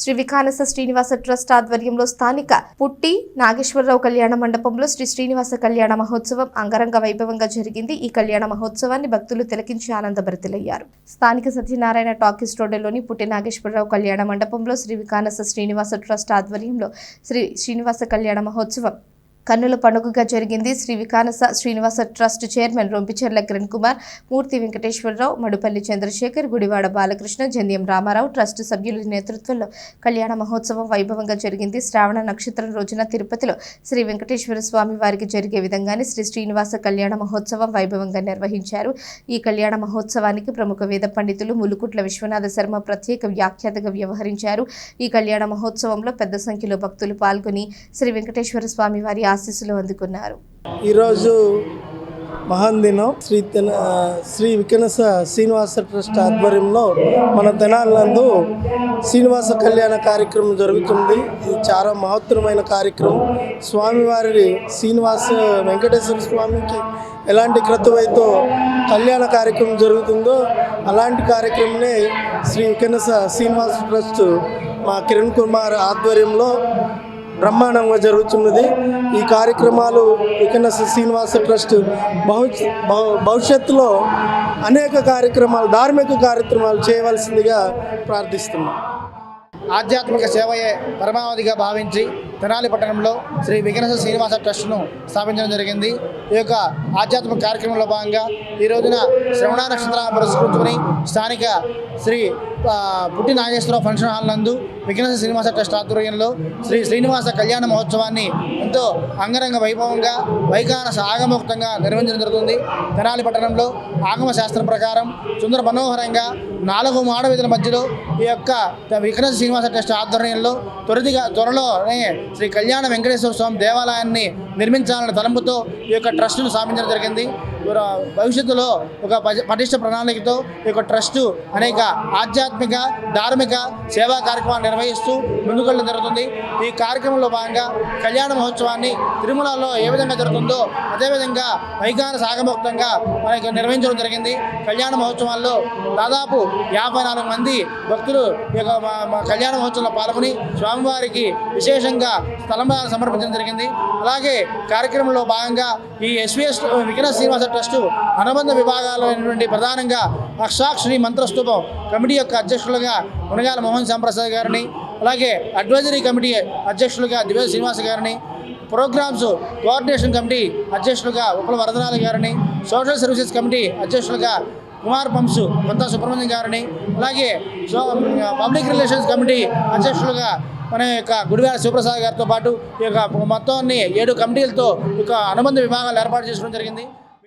Shri Vikhanasa Srinivasa trust ఆధ్వర్యంలో స్థానిక పుట్టి నాగేశ్వరరావు కళ్యాణ మండపంలో శ్రీ శ్రీనివాస కళ్యాణ మహోత్సవం అంగరంగ వైభవంగా జరిగింది. ఈ కళ్యాణ మహోత్సవాన్ని భక్తులు తిలకించి ఆనందభరితులయ్యారు. స్థానిక సత్యనారాయణ టాకీస్ రోడ్డులోని పుట్టి నాగేశ్వరరావు కళ్యాణ మండపంలో శ్రీ వికానస శ్రీనివాస ట్రస్ట్ ఆధ్వర్యంలో శ్రీ శ్రీనివాస కళ్యాణ మహోత్సవం కన్నుల పండుగగా జరిగింది. Sri Vikhanasa Srinivasa trust chairman Rompicherla Kiran Kumar Murthy Venkateswara Rao Madupalli Chandrasekhar Gudivada Balakrishna Jandhyam Rama Rao trust సభ్యుల నేతృత్వంలో కళ్యాణ మహోత్సవం వైభవంగా జరిగింది. శ్రావణ నక్షత్రం రోజున తిరుపతిలో శ్రీ వెంకటేశ్వర స్వామి వారికి జరిగే విధంగానే శ్రీ శ్రీనివాస కళ్యాణ మహోత్సవం వైభవంగా నిర్వహించారు. ఈ కళ్యాణ మహోత్సవానికి ప్రముఖ వేద పండితులు ములుకుట్ల విశ్వనాథ శర్మ ప్రత్యేక వ్యాఖ్యాతగా వ్యవహరించారు. ఈ కళ్యాణ మహోత్సవంలో పెద్ద సంఖ్యలో భక్తులు పాల్గొని శ్రీ వెంకటేశ్వర స్వామి వారి ఆశీస్సులు అందుకున్నారు. ఈరోజు మహాన్ దినం. శ్రీ తెన శ్రీ వికనస శ్రీనివాస ట్రస్ట్ ఆధ్వర్యంలో మన తెనాలందు శ్రీనివాస కళ్యాణ కార్యక్రమం జరుగుతుంది. ఇది చాలా మహత్తరమైన కార్యక్రమం. స్వామివారి శ్రీనివాస వెంకటేశ్వర స్వామికి ఎలాంటి క్రతువైతో కళ్యాణ కార్యక్రమం జరుగుతుందో అలాంటి కార్యక్రమమే శ్రీ వికనస శ్రీనివాస ట్రస్ట్ మా కిరణ్ కుమార్ ఆధ్వర్యంలో బ్రహ్మాండంగా జరుగుతున్నది. ఈ కార్యక్రమాలు వికనస శ్రీనివాస ట్రస్ట్ భవిష్యత్తులో అనేక కార్యక్రమాలు ధార్మిక కార్యక్రమాలు చేయవలసిందిగా ప్రార్థిస్తున్నాం. ఆధ్యాత్మిక సేవయే పరమావధిగా భావించి తెనాలి పట్టణంలో శ్రీ విఘ్నేశ్వర శ్రీనివాస ట్రస్ట్ను స్థాపించడం జరిగింది. ఈ యొక్క ఆధ్యాత్మిక కార్యక్రమంలో భాగంగా ఈ రోజున శ్రవణ నక్షత్రాన్ని పురస్కరించుకుని స్థానిక శ్రీ పుట్టి నాగేశ్వరరావు ఫంక్షన్ హాల్ నందు విఘ్నేశ్వర శ్రీనివాస ట్రస్ట్ ఆధ్వర్యంలో శ్రీ శ్రీనివాస కళ్యాణ మహోత్సవాన్ని ఎంతో అంగరంగ వైభవంగా వైకానస ఆగమోక్తంగా నిర్వహించడం జరుగుతుంది. తెనాలి పట్టణంలో ఆగమ శాస్త్రం ప్రకారం సుందర మనోహరంగా నాలుగు మాడవీధుల మధ్యలో ఈ యొక్క విఘ్నేశ్వర శ్రీనివాస ట్రస్ట్ ఆధ్వర్యంలో త్వరితగా త్వరలోనే శ్రీ కళ్యాణ వెంకటేశ్వర స్వామి దేవాలయాన్ని నిర్మించాలనే తలంపుతో ఈ యొక్క ట్రస్ట్ను స్థాపించడం జరిగింది. భవిష్యత్తులో ఒక పటిష్ట ప్రణాళికతో ఈ యొక్క ట్రస్టు అనేక ఆధ్యాత్మిక ధార్మిక సేవా కార్యక్రమాలు నిర్వహిస్తూ ముందుకెళ్ళడం జరుగుతుంది. ఈ కార్యక్రమంలో భాగంగా కళ్యాణ మహోత్సవాన్ని తిరుమలలో ఏ విధంగా జరుగుతుందో అదేవిధంగా వైకాన సాగముక్తంగా మనకు నిర్వహించడం జరిగింది. కళ్యాణ మహోత్సవాల్లో దాదాపు యాభై నాలుగు మంది భక్తులు ఈ యొక్క కళ్యాణ మహోత్సవంలో పాల్గొని స్వామివారికి విశేషంగా స్థలం సమర్పించడం జరిగింది. అలాగే కార్యక్రమంలో భాగంగా ఈ ఎస్విఎస్ విఘ్న శ్రీనివాస ట్రస్టు అనుబంధ విభాగాలు అయినటువంటి ప్రధానంగా అక్షాక్షరి మంత్రస్తూపం కమిటీ యొక్క అధ్యక్షులుగా మునగాల మోహన్ శ్యాంప్రసాద్ గారిని అలాగే అడ్వైజరీ కమిటీ అధ్యక్షులుగా దివ్య శ్రీనివాస గారిని ప్రోగ్రామ్స్ కోఆర్డినేషన్ కమిటీ అధ్యక్షులుగా ఉపల వరదరాల గారిని సోషల్ సర్వీసెస్ కమిటీ అధ్యక్షులుగా కుమార్ పంప్స్ కొంత సుబ్రహ్మణ్యం గారిని అలాగే సో పబ్లిక్ రిలేషన్స్ కమిటీ అధ్యక్షులుగా మన యొక్క గుడివేల శివప్రసాద్ గారితో పాటు ఈ యొక్క మొత్తాన్ని ఏడు కమిటీలతో ఒక యొక్క అనుబంధ విభాగాలు ఏర్పాటు చేసుకోవడం జరిగింది.